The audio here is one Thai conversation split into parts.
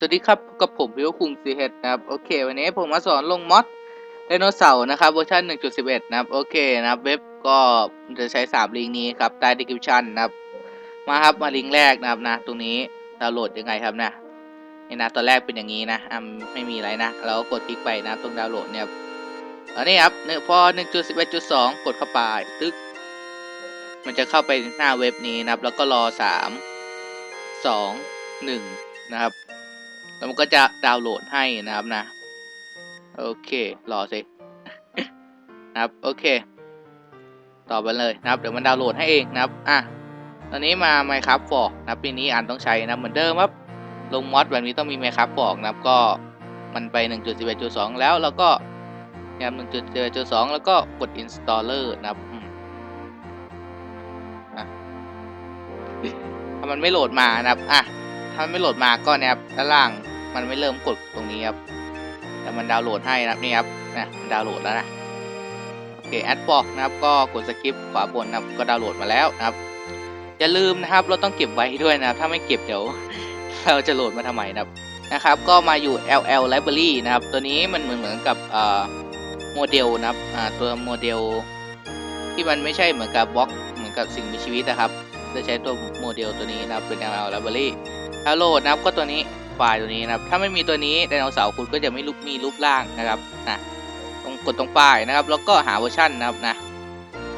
สวัสดีครับกับผมพิวคุงซีเฮดนะครับ โอเค วันนี้ผมมาสอนลงมอดไดโนเสาร์นะครับเวอร์ชัน1.11 นะครับ โอเคนะครับเว็บก็จะใช้ 3 ลิงก์นี้ครับใต้ description นะครับ มาครับมาลิงก์แรกนะครับนะตรงนี้ดาวน์โหลดยังไงครับนะนี่นะตอนแรกเป็นอย่างนี้นะอ่าไม่มีอะไรนะเราก็กดคลิกไปนะตรงดาวน์โหลดเนี่ยอันนี้ครับเนี่ยพอ1.11.2 กดเข้าไปตึ๊ก มันจะเข้าไปหน้าเว็บนี้นะครับ แล้วก็รอ 3 2 1 นะครับ แล้วมันก็จะดาวน์โหลดให้นะครับนะ โอเค รอสินะครับ โอเค ต่อไปเลยนะครับ เดี๋ยวมันดาวน์โหลดให้เองนะครับ อะ ตอนนี้มา Minecraft Fork นะครับปีนี้อ่านต้องใช้นะ เหมือนเดิมครับ ลงมอดแบบนี้ต้องมี Minecraft Fork นะครับก็มันไป 1.11.2 แล้ว แล้วก็นะครับ1.11.2 แล้วก็กด installer นะครับ มันไม่โหลดมานะครับ อะ ถ้ามันไม่โหลดมาก็นะครับด้านล่างมันไม่เริ่มกดตรงนี้ครับ แต่มันดาวน์โหลดให้นะครับนี่ครับนะมันดาวน์โหลดแล้วนะ โอเคแอดบอกนะครับ ก็กดสกิปขวาบนนะครับ ก็ดาวน์โหลดมาแล้วนะครับ อย่าลืมนะครับ เราต้องเก็บไว้ด้วยนะครับ ถ้าไม่เก็บเดี๋ยว เราจะโหลดมาทำไมนะครับ นะครับ ก็มาอยู่ LL Library นะครับ ตัวนี้มันเหมือนเหมือนกับเอ่อโมเดลนะครับ อ่า ตัวโมเดลที่มันไม่ใช่เหมือนกับบล็อกเหมือนกับสิ่งมีชีวิตนะครับ จะใช้ตัวโมเดลตัวนี้นะครับเป็น LL Library ถ้าโหลดนะครับก็ตัวนี้ไฟล์ตัวนี้นะครับ ถ้าไม่มีตัวนี้ไดโนเสาร์คุณก็จะไม่รูปมีรูปร่างนะครับนะตรงกดตรงป้ายนะครับ แล้วก็หาเวอร์ชันนะครับนะ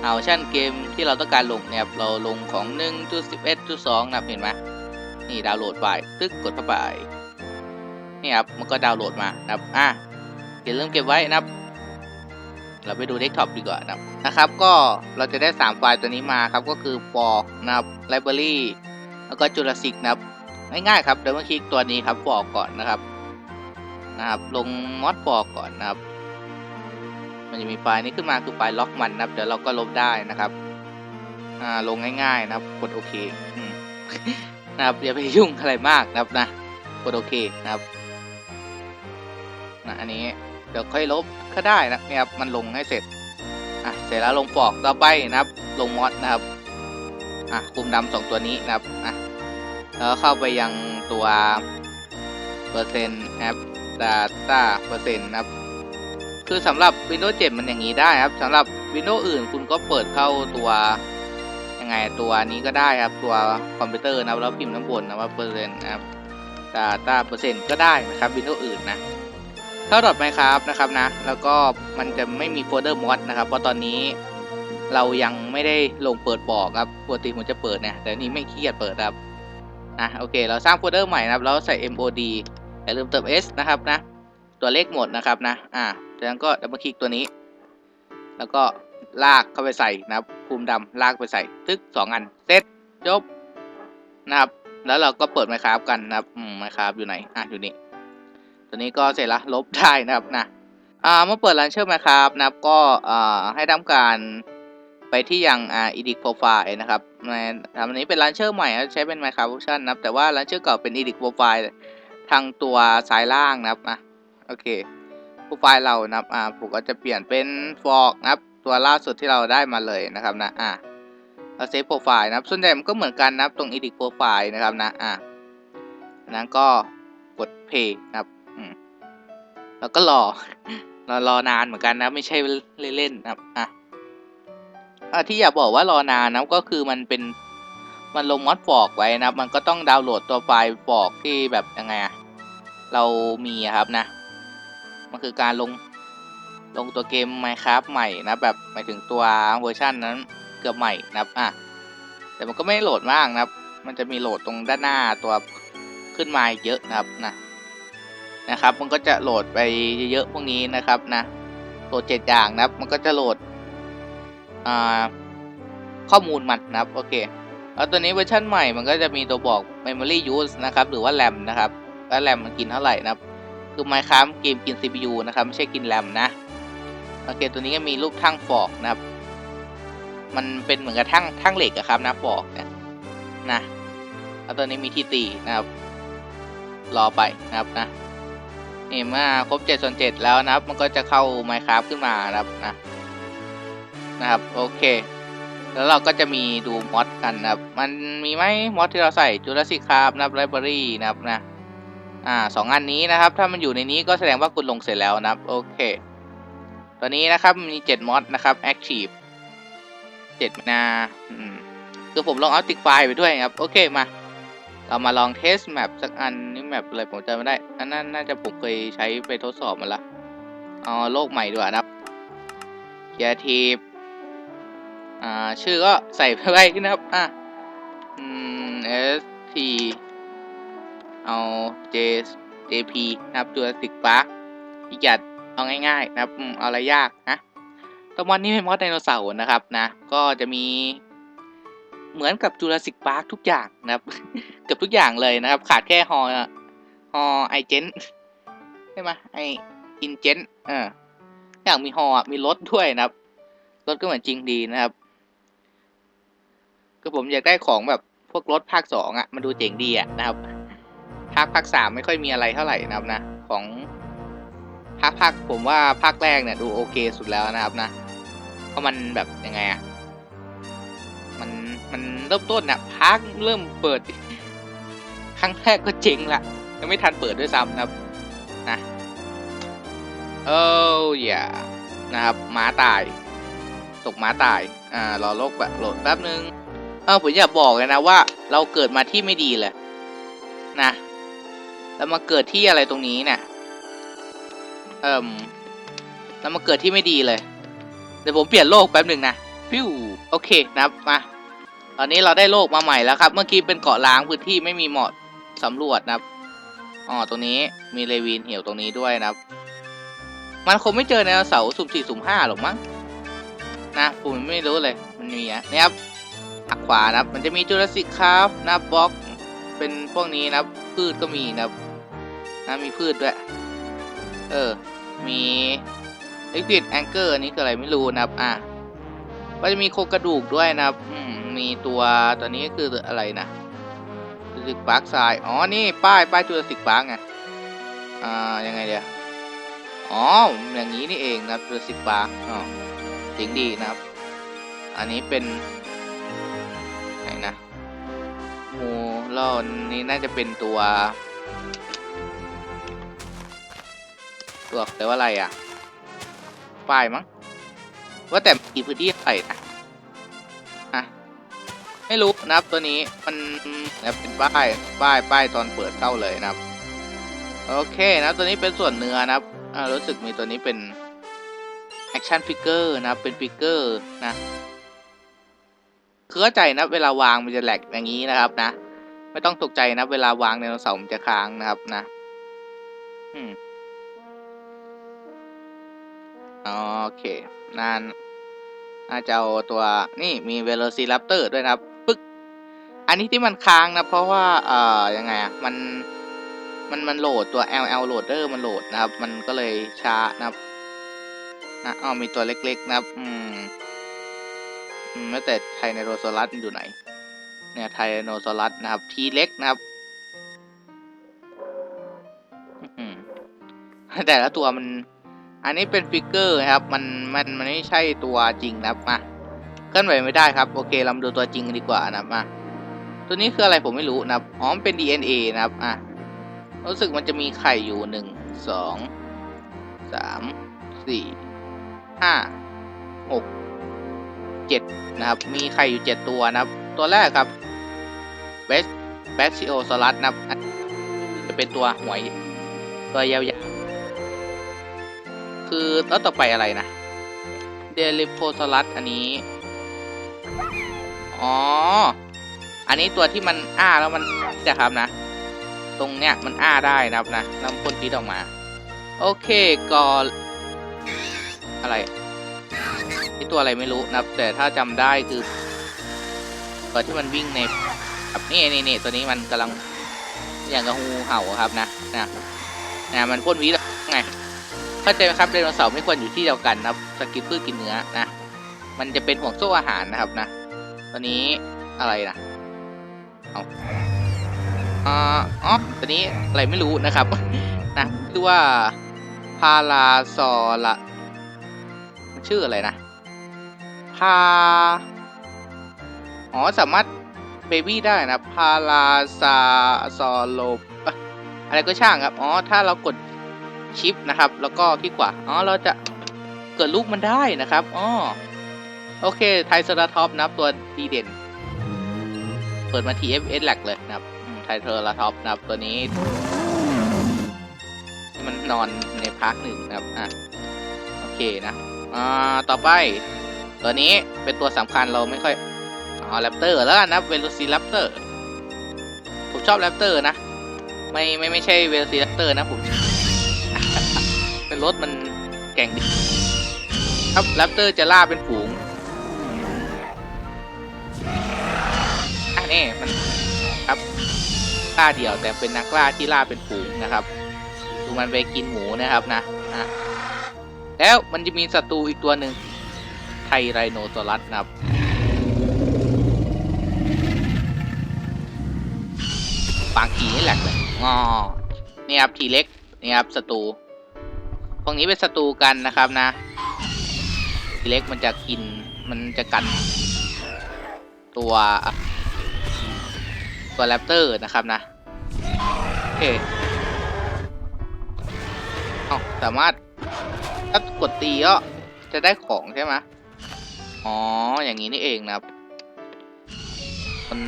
หาเวอร์ชันเกมที่เราต้องการลงเนี่ยเราลงของ 1.11.2นะครับเห็นไหมนี่ดาวน์โหลดไฟล์ตึกกดเข้าไปนี่ครับมันก็ดาวน์โหลดมานะครับอะอย่าลืมเก็บไว้นะครับ เราไปดูเดสก์ท็อปดีกว่านะครับนะครับ ก็เราจะได้ 3 ไฟล์ตัวนี้มาครับ ก็คือ fork นะครับ library แล้วก็ Jurassic นะครับง่ายๆครับเดี๋ยวมาคลิกตัวนี้ครับฟอกก่อนนะครับนะครับลงมอดฟอกก่อนนะครับ มันจะมีไฟล์นี้ขึ้นมาคือไฟล์ล็อกมันนะครับ เดี๋ยวเราก็ลบได้นะครับอ่าลงง่าย ๆนะครับ กดโอเคนะครับอย่าไปยุ่งอะไรมากนะครับนะกดโอเคนะครับนะอันนี้ เดี๋ยวค่อยลบก็ได้นะเนี่ยครับมันลงให้เสร็จอะเสร็จแล้วลงฟอกต่อไปนะครับ ลงมอดนะครับอะคุมดำสองตัวนี้นะครับอะแล้วเข้าไปยังตัวเปอร์เซ็นต์แอป Data เปอร์เซ็นต์นะครับ คือสำหรับ Windows 7 มันอย่างนี้ได้ครับสำหรับ Windows อื่นคุณก็เปิดเข้าตัวยังไงตัวนี้ก็ได้ครับตัวคอมพิวเตอร์นะแล้วพิมพ์น้ำบนนะว่าเปอร์เซ็นต์นะครับ Data เปอร์เซ็นต์ก็ได้นะครับ Windows อื่นนะ เข้าดอทไหมครับนะครับนะ แล้วก็มันจะไม่มีโฟลเดอร์มอดนะครับ เพราะตอนนี้เรายังไม่ได้ลงเปิดบอกครับปกติผมจะเปิดเนี่ย แต่นี้ไม่ขี้เกียจเปิดครับอะโอเค เราสร้างโฟลเดอร์ใหม่นะครับ แล้วใส่ mod อย่าลืมเติม s นะครับนะ ตัวเลขหมดนะครับนะ อ่าจากนั้นก็ดับเบิลคลิกตัวนี้ แล้วก็ลากเข้าไปใส่นะครับภูมิดำลากไปใส่ตึกสองอันเสร็จจบนะครับ แล้วเราก็เปิดไมค์คราฟกันนะครับไมค์คราฟอยู่ไหน อะอยู่นี่ ตัวนี้ก็เสร็จละลบได้นะครับนะอ่าเมื่อเปิดลันเชอร์มค์คราฟนะครับก็อ่าให้ทำการไปที่ยังอ่า edit profile นะครับในอันนี้เป็นลันเชอร์ใหม่ใช้เป็น Minecraft Option นะครับแต่ว่าลันเชอร์เก่าเป็น edit profile ทางตัวซ้ายล่างนะครับอะโอเคโปรไฟล์เรานะครับอ่าผมก็จะเปลี่ยนเป็น fork นะครับตัวล่าสุดที่เราได้มาเลยนะครับนะอ่าเราเซฟโปรไฟล์นะครับส่วนใหญ่มันก็เหมือนกันนะครับตรง edit profile นะครับนะอ่านั้นก็กด play นะครับ แล้วก็รอรอรอนานเหมือนกันนะ ไม่ใช่เล่นๆนะครับอะอะที่อยากบอกว่ารอนานนะก็คือมันเป็นมันลงมอดฟอกไว้นะครับ มันก็ต้องดาวน์โหลดตัวไฟล์ฟอกที่แบบยังไงอะเรามีครับนะ มันคือการลงลงตัวเกม Minecraft ใหม่นะแบบหมายถึงตัวเวอร์ชันนั้นเกือบใหม่นะครับอะแต่มันก็ไม่โหลดมากนะครับ มันจะมีโหลดตรงด้านหน้าตัวขึ้นมาเยอะนะครับนะ นะครับ มันก็จะโหลดไปเยอะๆพวกนี้นะครับนะโหลดเจ็ดอย่างนะครับ มันก็จะโหลดข้อมูลมันนะครับโอเคแล้วตัวนี้เวอร์ชันใหม่มันก็จะมีตัวบอก memory use นะครับ หรือว่า RAM นะครับว่า RAM มันกินเท่าไหร่นะครับ คือ Minecraft เกมกิน CPU นะครับ ไม่ใช่กิน RAM นะโอเคตัวนี้ก็มีรูปทั้งฟอกนะครับ มันเป็นเหมือนกับทั้งทั้งเหล็กอะครับนะฟอกเนี่ยนะแล้วตัวนี้มีที่ตีนะครับ รอไปนะครับนะ นี่เมื่อครบ7ส่วน7แล้วนะครับ มันก็จะเข้า Minecraft ขึ้นมานะครับนะนะครับโอเค แล้วเราก็จะมีดูมอดกันนะครับ มันมีไหมมอดที่เราใส่จูราสสิคาร์นะครับไลบรารีนะครับนะอ่าสองอันนี้นะครับ ถ้ามันอยู่ในนี้ก็แสดงว่าคุณลงเสร็จแล้วนะครับ โอเค ตัวนี้นะครับมีเจ็ดมอดนะครับ Active เจ็ดนาอืมคือผมลองเอาติกไฟล์ไปด้วยครับ โอเคมา เรามาลองเทสแมปสักอันนี่แมปอะไรผมจำไม่ได้อันนั้นน่าจะผมเคยใช้ไปทดสอบมาละเอาโลกใหม่ดีกว่านะครับ Creative อ่าชื่อก็ใส่ไปไว้นะครับอะอืม S T เอา J JP นะครับ Jurassic Park อีกอย่างเอาง่ายๆนะครับอืมเอาอะไรยากนะตัวมอนนี้เป็นมอสไดโนเสาร์นะครับนะ ก็จะมี เหมือนกับ Jurassic Park ทุกอย่างนะครับ เกือบทุกอย่างเลยนะครับ ขาดแค่ฮอฮอไอเจนใช่ไหมไออินเจนเอออย่างมีฮอมีรถด้วยนะครับ รถก็เหมือนจริงดีนะครับก็ผมอยากได้ของแบบพวกรถภาคสองอะมันดูเจ๋งดีอะนะครับ ภาคภาคสามไม่ค่อยมีอะไรเท่าไหร่นะครับนะ ของภาคภาคผมว่าภาคแรกเนี่ยดูโอเคสุดแล้วนะครับนะเพราะมันแบบยังไงอะ มันเริ่มต้นนะภาคเริ่มเปิด ครั้งแรกก็เจ๋งละยังไม่ทันเปิดด้วยซ้ำนะครับนะโอ้ยานะครับม้าตาย ตกม้าตายอ่ารอโลกแบบโหลดแป๊บนึงเออผมอยากบอกเลยนะว่า เราเกิดมาที่ไม่ดีเลยนะแล้วมาเกิดที่อะไรตรงนี้เนี่ยเอ่มแล้วมาเกิดที่ไม่ดีเลยเดี๋ยวผมเปลี่ยนโลกแป๊บหนึ่งนะฟิวโอเคนะมา อนนี้เราได้โลกมาใหม่แล้วครับ เมื่อกี้เป็นเกาะล้างพื้นที่ไม่มีเหมาะสำรวจนะครับอ๋อตรงนี้มีเลวีนเหี่ยวตรงนี้ด้วยนะครับ มันคงไม่เจอในเสาสุ่มสี่สุ่มห้าหรอกมั้งนะผมไม่รู้เลยมันมีอะนี่ครับหักขวานะครับ มันจะมีจูราสสิกคร์ฟนะครับบล็อกเป็นพวกนี้นะครับพืชก็มีนะครับนะมีพืชด้วย เออ มี liquid anchor อันนี้คืออะไรไม่รู้นะครับ อะก็จะมีโครงกระดูกด้วยนะครับ อืม มีตัวตัวนี้คืออะไรนะจูราสสิกปาร์คไซอ๋อนี่ป้ายป้ายจูราสสิกปาร์คไงอ่ายังไงเดียวอ๋ออย่างนี้นี่เองนะครับจูราสสิกปาร์คอ๋อเจ๋งดีนะครับ อันนี้เป็นไหนนะมูลอนนี้น่าจะเป็นตัว ตัวแต่ว่าอะไรอะป้ายมั้งว่าแต่กี่พื้นที่ใส่นะอะ ไม่รู้นะครับตัวนี้มันนะเป็นป้ายป้ายป้ายตอนเปิดเข้าเลยนะครับ โอเคนะตัวนี้เป็นส่วนเนื้อนะครับรู้สึกมีตัวนี้เป็นแอคชั่นฟิกเกอร์นะครับเป็นฟิกเกอร์นะคือเข้าใจนะเวลาวางมันจะแหลกอย่างนี้นะครับนะ ไม่ต้องตกใจนะเวลาวางในโนเสาร์มันจะค้างนะครับนะอืมโอเคนั่นน่าจะเอาตัวนี่มีเวโ c ซี r ัปเตอร์ด้วยนะครับ อันนี้ที่มันค้างนะเพราะว่าเอ่อยังไงอะมันมันมันโหลดตัว LL loader มันโหลดนะครับ มันก็เลยช้านะครับนะอ๋อมีตัวเล็กๆนะครับ อืมอืมแล้แต่ไทไนโรซอรัสอยู่ไหน เนี่ยไทไนโซอรัสนะครับทีเล็กนะครับอืมแต่ละตัวมัน อันนี้เป็นฟิกเกอร์นะครับ มันมันมันไม่ใช่ตัวจริงนะครับมาเคลื่อนไหวไม่ได้ครับ โอเคเรามาดูตัวจริงกันดีกว่านะครับมา ตัวนี้คืออะไรผมไม่รู้นะครับอ๋อมันเป็น DNA นะครับอะรู้สึกมันจะมีไข่อยู่หนึ่งสองสามสี่ห้าหกเจ็ดนะครับ มีไข่อยู่เจ็ดตัวนะครับ ตัวแรกครับเบสเบสซิโอซอรัสนะครับ จะเป็นตัวหวย ตัวยาวๆคือแล้วต่อไปอะไรนะเดลิโพซอรัสอันนี้ อ๋อ อันนี้ตัวที่มันอ้าแล้วมันจะครับนะ ตรงเนี้ยมันอ้าได้นะครับนะแล้วมันพ่นพิษออกมา โอเคก็อะไรนี่ตัวอะไรไม่รู้นะครับ แต่ถ้าจำได้คือตัวที่มันวิ่งในแบบนี่นี่นี่ตัวนี้มันกำลังอย่างกับงูเห่าครับนะนะนะมันพ่นวิษไงเข้าใจไหมครับไดโนเสาร์ไม่ควรอยู่ที่เดียวกันนะครับสกิปพืชกินเนื้อนะ มันจะเป็นห่วงโซ่อาหารนะครับนะตัวนี้อะไรนะ เอาอ๋อตัวนี้อะไรไม่รู้นะครับ นะชื่อว่าพาราซอละมันชื่ออะไรนะพาอ๋อสามารถเบบี้ได้นะพาราซาซอโลอะไรก็ช่างครับอ๋อถ้าเรากดชิปนะครับ แล้วก็คลิกขวาอ๋อเราจะเกิดลูกมันได้นะครับอ๋อโอเคไทรเซราท็อปนับตัวดีเด่น เปิดมา TFS แหลกเลยนะครับอืมไทรเซราท็อปส์นะครับตัวนี้ มันนอนในพาร์คหนึ่งนะครับอะโอเคนะอ่าต่อไป ตัวนี้เป็นตัวสำคัญเราไม่ค่อยอ๋อแรปเตอร์แล้วกันนะเวโรซีแรปเตอร์ผมชอบแรปเตอร์นะ ไม่ไม่ไม่ใช่เวโรซีแรปเตอร์นะผมเป็นรถมันแก่งดีครับแรปเตอร์จะล่าเป็นฝูง อันนี้มันครับล่าเดี่ยวแต่เป็นนักล่าที่ล่าเป็นฝูงนะครับดูมันไปกินหมูนะครับนะนะแล้วมันจะมีศัตรูอีกตัวหนึ่งไทไรโนตอรัสนะครับปางทีนี่แหลกเลยงอนี่ครับทีเล็กนี่ครับศัตรูพวกนี้เป็นศัตรูกันนะครับนะ ทีเล็กมันจะกินมันจะกันตัว ตัวแรปเตอร์นะครับนะโอเคเอสามารถถ้ากดตีก็จะได้ของใช่ไหมอ๋อ อย่างนี้นี่เองนะครับมัน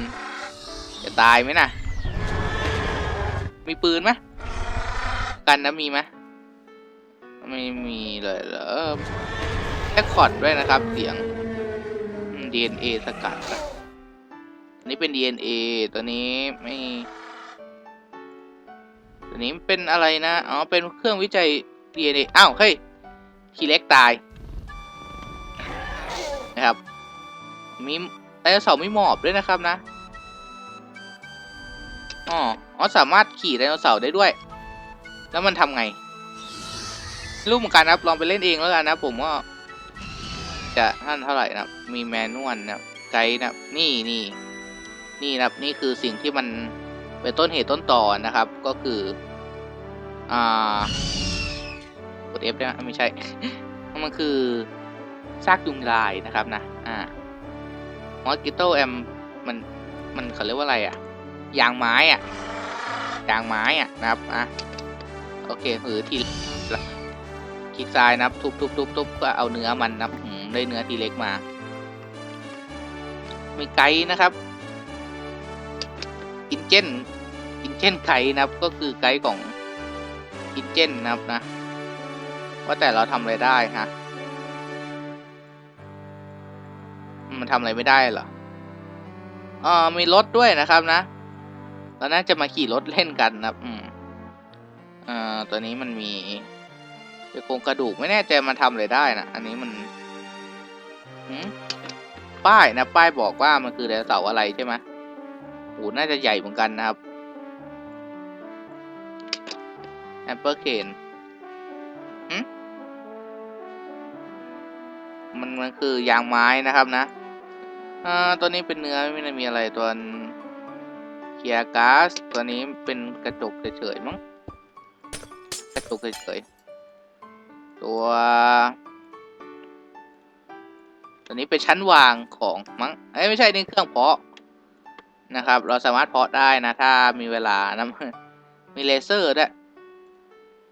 จะตายไหมนะมีปืนไหมกันนะมีไหมไม่มีเลยเหรอแค่คอร์ดด้วยนะครับ เสียงอืม DNA สกัดอะ อันนี้เป็น DNA ตัวนี้ไม่ตัวนี้เป็นอะไรนะ อ๋อ เป็นเครื่องวิจัย DNA อ้าว เฮ้ยทีเล็กตาย นะครับ มีไดโนเสาร์มีหมอบด้วยนะครับนะ อ๋อ อ๋อ สามารถขี่ไดโนเสาร์ได้ด้วย แล้วมันทำไง รู้เหมือนกันนะครับ ลองไปเล่นเองแล้วกันนะ ผมว่าจะท่านเท่าไหร่นะ มีแมนนวลนะ ไกด์นะ นี่นี่ นี่นะครับนี่คือสิ่งที่มันเป็นต้นเหตุต้นต่อนะครับ ก็คือ อ่ากด F ได้ไหมไม่ใช่ มันคือซากยุงลายนะครับนะ อ่ามอสกิโตแอมมันมันเขาเรียกว่าอะไรอะ ยางไม้อะยางไม้อะนะครับ อะ โอเคหือทีคลิกซ้ายนะครับ ทุบทุบทุบทุบก็เอาเนื้อมันนะครับอืมได้เนื้อทีเล็กมา มีไก่นะครับ อินเจนอินเจนไก่นะครับ ก็คือไก่ของอินเจนนะครับนะ ว่าแต่เราทำอะไรได้ฮะ มันทำอะไรไม่ได้เหรออ่ามีรถด้วยนะครับนะ เราน่าจะมาขี่รถเล่นกันนะครับ อืมอ่าตัวนี้มันมีเป็นโครงกระดูกไม่แน่ใจมันทำอะไรได้นะ อันนี้มันป้ายนะ ป้ายบอกว่ามันคือไดโนเสาร์อะไรใช่ไหม โหน่าจะใหญ่เหมือนกันนะครับแอปเปิลเคนมมันมันคือยางไม้นะครับนะอ่าตัวนี้เป็นเนื้อไม่ได้มีอะไรตัวเคียร์ก๊าซตัวนี้เป็นกระจกเฉยๆมั้งกระจกเฉยๆตัว ตัวนี้เป็นชั้นวางของมั้งเอ้ยไม่ใช่นี่เครื่องเพาะ นะครับ เราสามารถเพาะได้นะ ถ้ามีเวลานะมีเลเซอร์ด้วย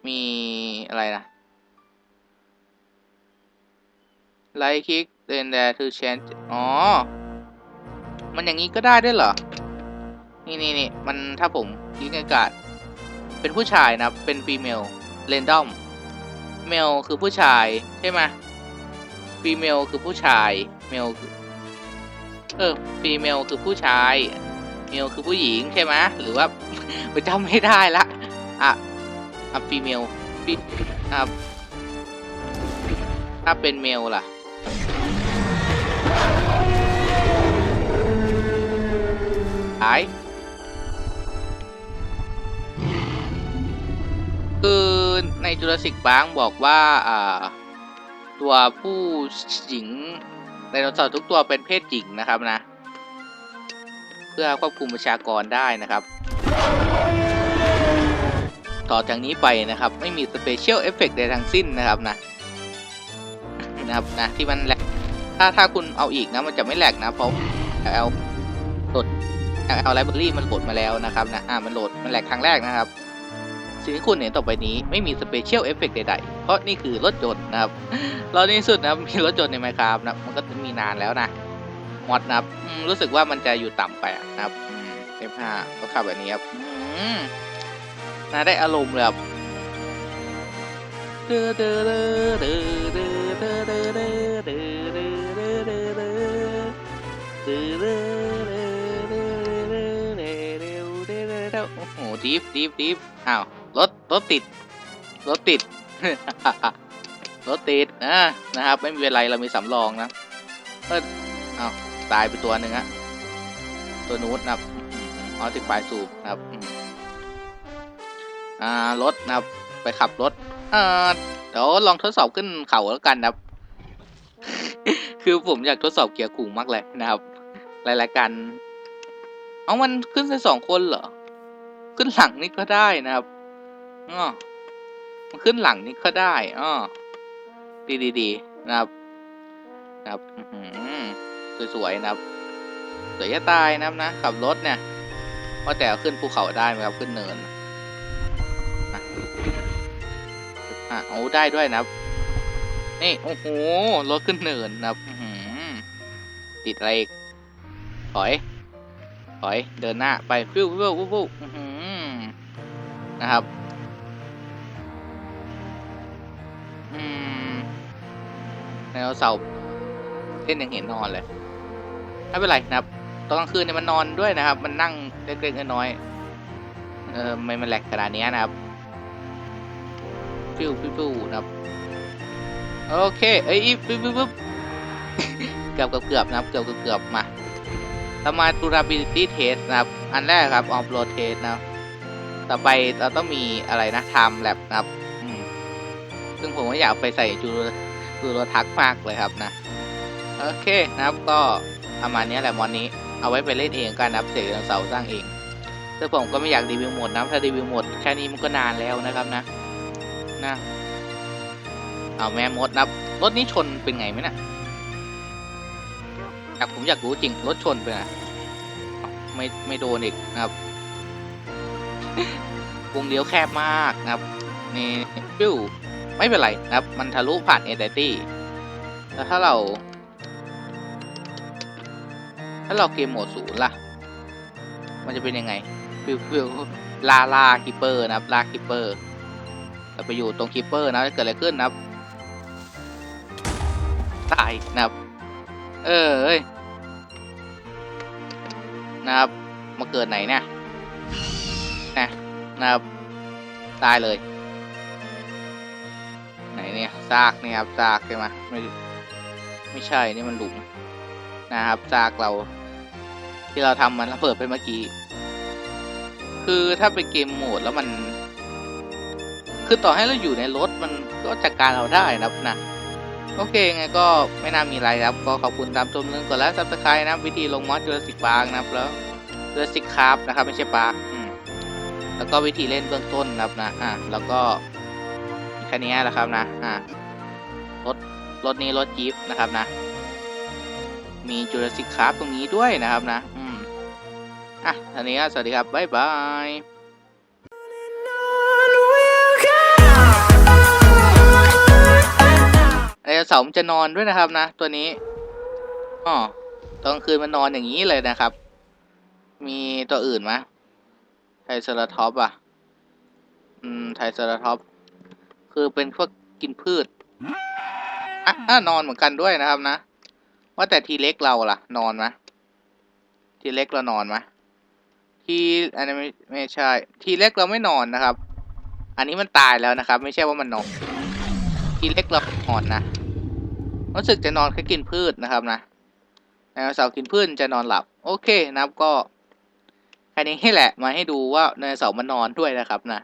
มีอะไรนะไลท์คลิก then there to change อ๋อ มันอย่างนี้ก็ได้ด้วยเหรอ นี่นี่นี่มันถ้าผมคลิกอากาศ เป็นผู้ชายนะ เป็นฟีเมลเรนดอมเมลคือผู้ชายใช่ไหมฟีเมลคือผู้ชาย เมลคือ เออฟีเมลคือผู้ชาย เมลคือผู้หญิงใช่ไหมหรือว่าไปจำไม่ได้ละอะอะฟีเมลฟีอะถ้าเป็นเมลล่ะหายคือในจุลศิกบางบอกว่าอ่าตัวผู้หญิงไดโนเสาร์ทุกตัวเป็นเพศหญิงนะครับนะ พื่อควบคุมประชากรได้นะครับ ต่อจากนี้ไปนะครับไม่มีสเปเชียลเอฟเฟกต์ใดทั้งสิ้นนะครับนะนะครับนะที่มันแหลกถ้าถ้าคุณเอาอีกนะมันจะไม่แหลกนะเพราะเอาหลดเอาไลบรารีมันโหลดมาแล้วนะครับนะอ่ามันโหลดมันแหลกครั้งแรกนะครับสิ่งที่คุณเห็นต่อไปนี้ไม่มีสเปเชียลเอฟเฟกต์ใดๆ เพราะนี่คือรถยนต์นะครับเราในสุดนะมีรถยนต์ในไมค์คราบนะมันก็มีนานแล้วนะ ฮอดนะครับรู้สึกว่ามันจะอยู่ต่ำไปนะครับเอฟห้าก็ขับแบบนี้ครับน่าได้อารมณ์เลยครับโอ้โหดีฟดีฟดีฟอ้าวรถรถติดรถติดรถติดนะนะครับ ไม่มีอะไรเรามีสำรองนะเอออ้าว ตายไปตัวหนึ่งอะตัวนู้นนะครับออติดปายสูบนะครับอ่ารถนะครับ ไปขับรถเออเดี๋ยวลองทดสอบขึ้นเขาแล้วกันนะครับ คือผมอยากทดสอบเกียร์กูมากเลยนะครับ หลายๆกันเอามันขึ้นได้สองคนเหรอ ขึ้นหลังนี่ก็ได้นะครับอ๋อมันขึ้นหลังนี่ก็ได้อ๋อดีดีดีนะครับนะครับ สวยๆนะครับสวยจะตายนะครับนะขับรถเนี่ยว่าแต่ขึ้นภูเขาได้ไหมครับขึ้นเนินอะโอ้ได้ด้วยนะครับนี่โอ้โหรถขึ้นเนินนะครับติดอะไรอีกถอยถอยเดินหน้าไปฟิวฟิวฟิวฟิวอื้อนะครับอืมไดโนเสาร์เล่นยังเห็นนอนเลย ไม่เป็นไรนะครับตอนกลางคืนเนี่ยมันนอนด้วยนะครับ มันนั่งเล็กๆน้อยๆเออไม่มันแหลกขนาดนี้นะครับฟิวฟิวฟิวนะครับโอเคเอ้ยฟิวฟิวฟิวเกือบเกือบเกือบนะครับเกือบเกือบเกือบมาเรามา durability test นะครับ อันแรกครับ off road test นะครับต่อไปเราต้องมีอะไรนะ time lap นะครับอืมซึ่งผมก็อยากไปใส่จูจูรทักมากเลยครับนะ โอเคนะครับก็ ประมาณนี้แหละมอนนี้เอาไว้ไปเล่นเองกันนะครับเดโนเสาสร้างเองซึ่งผมก็ไม่อยากรีวิวหมดนะถ้ารีวิวหมดแค่นี้มันก็นานแล้วนะครับนะนะเอาแม่มดนะรถนี้ชนเป็นไงไหมนะี่ยอยากผมอยากรู้จริงรถชนเป็นไงไม่ไม่โดนอีกนะครับวงเลี้ยวแคบมากนะครับนี่ฟิวไม่เป็นไรนะครับ มันทะลุผ่านเอเดตี้แล้วถ้าเรา ถ้าเราเกมโหมดศูนย์ล่ะ มันจะเป็นยังไงฟิวฟิวลาลาคิปเปอร์นะครับลาคิปเปอร์เราไปอยู่ตรงคิปเปอร์นะจะเกิดอะไรขึ้นนะครับตายนะครับ เออเอ้ยนะครับ มาเกิดไหนเนี่ยนะนะครับตายเลย ไหนเนี่ยซากเนี่ยครับซากใช่ไหมไม่ไม่ใช่นี่มันหลุมนะครับซากเรา ที่เราทำมันระเบิดไปเมื่อกี้ คือถ้าเป็นเกมโหมดแล้วมัน คือต่อให้เราอยู่ในรถมันก็จัดการเราได้นะนะโอเคไงก็ไม่น่ามีอะไรครับ ก็ขอบคุณตามชมเรื่องกดไลค์ซับสไครต์นะวิธีลงมอสจูราสิกปาร์กนะครับแล้วจูราสิกคราฟนะครับไม่ใช่ปาร์คอืมแล้วก็วิธีเล่นเบื้องต้นนะครับนะอะแล้วก็แค่นี้แหละครับนะอะรถรถนี้รถจี๊ปนะครับนะ มีจูราสิกคราฟตรงนี้ด้วยนะครับนะ อะทีนี้ก็สวัสดีครับ บ๊ายบายไดโนเสาร์มันจะนอนด้วยนะครับนะ ตัวนี้อ๋อตอนคืนมันนอนอย่างนี้เลยนะครับ มีตัวอื่นไหมไทเซราท็อปอะ อืม ไทเซราท็อป คือเป็นพวกกินพืช อะอะนอนเหมือนกันด้วยนะครับนะ ว่าแต่ทีเล็กเราล่ะ นอนไหมทีเล็กเรานอนไหม ทีอันนี้ไม่ใช่ทีเล็กเราไม่นอนนะครับ อันนี้มันตายแล้วนะครับ ไม่ใช่ว่ามันนอนทีเล็กเรานอนนะรู้สึกจะนอนแค่กินพืชนะครับนะไดโนเสาร์กินพืชจะนอนหลับ โอเคนะครับก็แค่นี้แหละมาให้ดูว่าไดโนเสาร์มันนอนด้วยนะครับนะ